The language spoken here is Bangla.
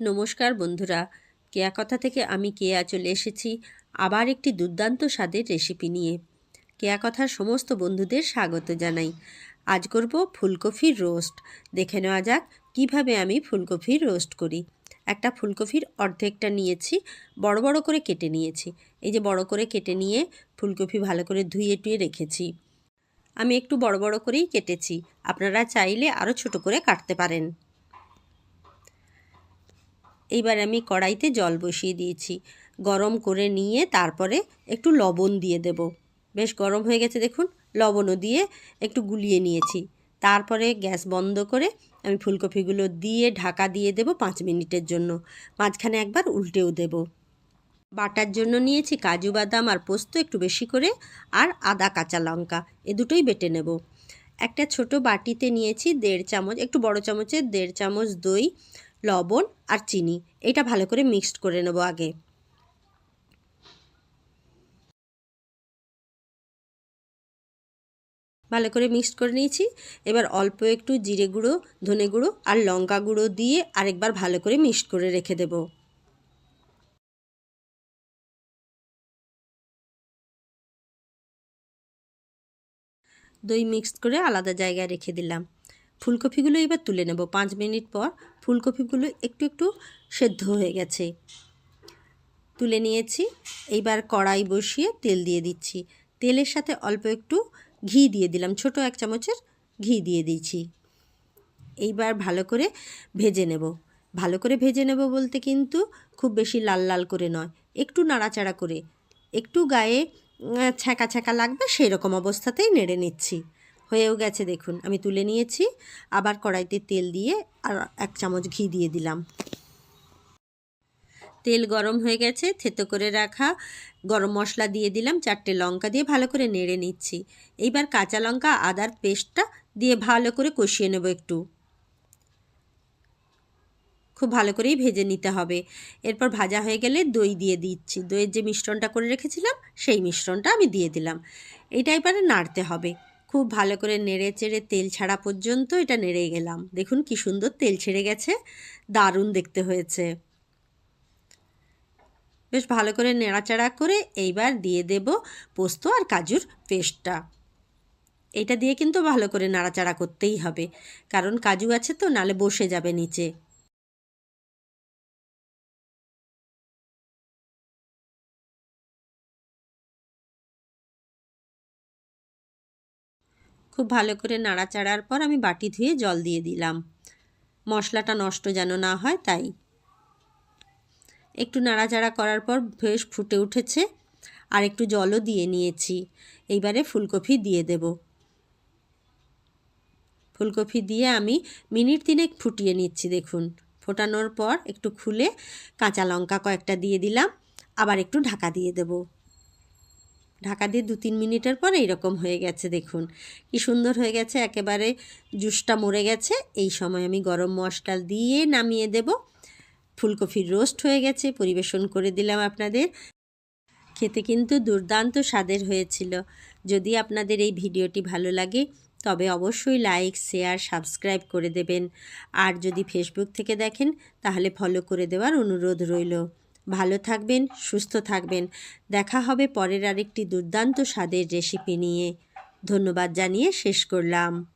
নমস্কার বন্ধুরা। কেয়া কথা থেকে আমি কেয়া চলে এসেছি আবার একটি দুর্দান্ত স্বাদের রেসিপি নিয়ে। কেয়া কথার সমস্ত বন্ধুদের স্বাগত জানাই। আজ করব ফুলকপির রোস্ট দেখে নেওয়া যাক কীভাবে আমি ফুলকপির রোস্ট করি। একটা ফুলকপির অর্ধেকটা নিয়েছি, বড় বড় করে কেটে নিয়েছি। এই যে বড় করে কেটে নিয়ে ফুলকপি ভালো করে ধুয়ে টুয়ে রেখেছি। আমি একটু বড় বড় করেই কেটেছি। আপনারা চাইলে আরও ছোট করে কাটতে পারেন। এইবার আমি কড়াইতে জল বসিয়ে দিয়েছি। গরম করে নিয়ে তারপরে একটু লবণ দিয়ে দেব। বেশ গরম হয়ে গেছে দেখুন, লবণও দিয়ে একটু গুলিয়ে নিয়েছি। তারপরে গ্যাস বন্ধ করে আমি ফুলকপিগুলো দিয়ে ঢাকা দিয়ে দেব পাঁচ মিনিটের জন্য। মাঝখানে একবার উল্টেও দেব। বাটার জন্য নিয়েছি কাজু বাদাম আর পোস্ত একটু বেশি করে আর আদা কাঁচা লঙ্কা, এ দুটোই বেটে নেব। একটা ছোট বাটিতে নিয়েছি দেড় চামচ, একটু বড় চামচের দেড় চামচ দই লবণ আর চিনি। এটা ভালো করে মিক্সড করে নেব আগে। ভালো করে মিক্সড করে নিয়েছি। এবার অল্প একটু জিরে গুঁড়ো, ধনে গুঁড়ো আর লঙ্কা গুঁড়ো দিয়ে আরেকবার ভালো করে মিক্সড করে রেখে দেব। দই মিক্সড করে আলাদা জায়গায় রেখে দিলাম। ফুলকপিগুলো এবার তুলে নেব। পাঁচ মিনিট পর ফুলকপিগুলো একটু একটু সেদ্ধ হয়ে গেছে। তুলে নিয়েছি। এইবার কড়াই বসিয়ে তেল দিয়ে দিচ্ছি। তেলের সাথে অল্প একটু ঘি দিয়ে দিলাম। ছোট এক চামচের ঘি দিয়ে দিয়েছি। এইবার ভালো করে ভেজে নেব। ভালো করে ভেজে নেব বলতে কিন্তু খুব বেশি লাল লাল করে নয়। একটু নাড়াচাড়া করে। একটু গায়ে ছ্যাঁকা ছ্যাঁকা লাগবে সেই রকম অবস্থাতেই নেড়ে নিচ্ছি। হয়েও গেছে দেখুন। আমি তুলে নিয়েছি, আবার কড়াইতে তেল দিয়ে আর এক চামচ ঘি দিয়ে দিলাম। তেল গরম হয়ে গেছে, থেতো করে রাখা গরম মশলা দিয়ে দিলাম, চারটে লঙ্কা দিয়ে ভালো করে নেড়ে নিচ্ছি। এইবার কাঁচা লঙ্কা, আদার পেস্টটা দিয়ে ভালো করে কষিয়ে নেব একটু। খুব ভালো করেই ভেজে নিতে হবে। এরপর ভাজা হয়ে গেলে দই দিয়ে দিচ্ছি। দইয়ের যে মিশ্রণটা করে রেখেছিলাম, সেই মিশ্রণটা আমি দিয়ে দিলাম। এইটা এবারে নাড়তে হবে। খুব ভালো করে নেড়ে চেড়ে তেল ছাড়া পর্যন্ত এটা নেড়ে গেলাম। দেখুন কি সুন্দর তেল ছেড়ে গেছে। দারুণ দেখতে হয়েছে। বেশ ভালো করে নেড়াচাড়া করে এইবার দিয়ে দেব পোস্ত আর কাজুর পেস্টটা। এটা দিয়ে কিন্তু ভালো করে নাড়াচাড়া করতেই হবে। কারণ কাজু আছে তো, নালে বসে যাবে নিচে। খুব ভালো করে নাড়াচাড়ার পর আমি বাটি ধুয়ে জল দিয়ে দিলাম। মশলাটা নষ্ট যেন না হয়, তাই। একটু নাড়াচাড়া করার পর বেশ ফুটে উঠেছে আর একটু জলও দিয়ে নিয়েছি। এইবারে ফুলকপি দিয়ে দেব। ফুলকপি দিয়ে আমি মিনিট তিনেক ফুটিয়ে নিচ্ছি, দেখুন। ফোটানোর পর একটু খুলে কাঁচা লঙ্কা কয়েকটা দিয়ে দিলাম, আবার একটু ঢাকা দিয়ে দেবো। ঢাকা দিয়ে দু তিন মিনিটের পর এইরকম হয়ে গেছে, দেখুন। কি সুন্দর হয়ে গেছে, একেবারে জুসটা মরে গেছে। এই সময় আমি গরম মশলা দিয়ে নামিয়ে দেব। ফুলকপির রোস্ট হয়ে গেছে, পরিবেশন করে দিলাম আপনাদের। খেতে কিন্তু দুর্দান্ত স্বাদের হয়েছিল। যদি আপনাদের এই ভিডিওটি ভালো লাগে, তবে অবশ্যই লাইক, শেয়ার, সাবস্ক্রাইব করে দেবেন। আর যদি ফেসবুক থেকে দেখেন, তাহলে ফলো করে দেওয়ার অনুরোধ রইল। ভালো থাকবেন, সুস্থ থাকবেন। দেখা হবে পরের আরেকটি দুর্দান্ত স্বাদের রেসিপি নিয়ে। ধন্যবাদ জানিয়ে শেষ করলাম।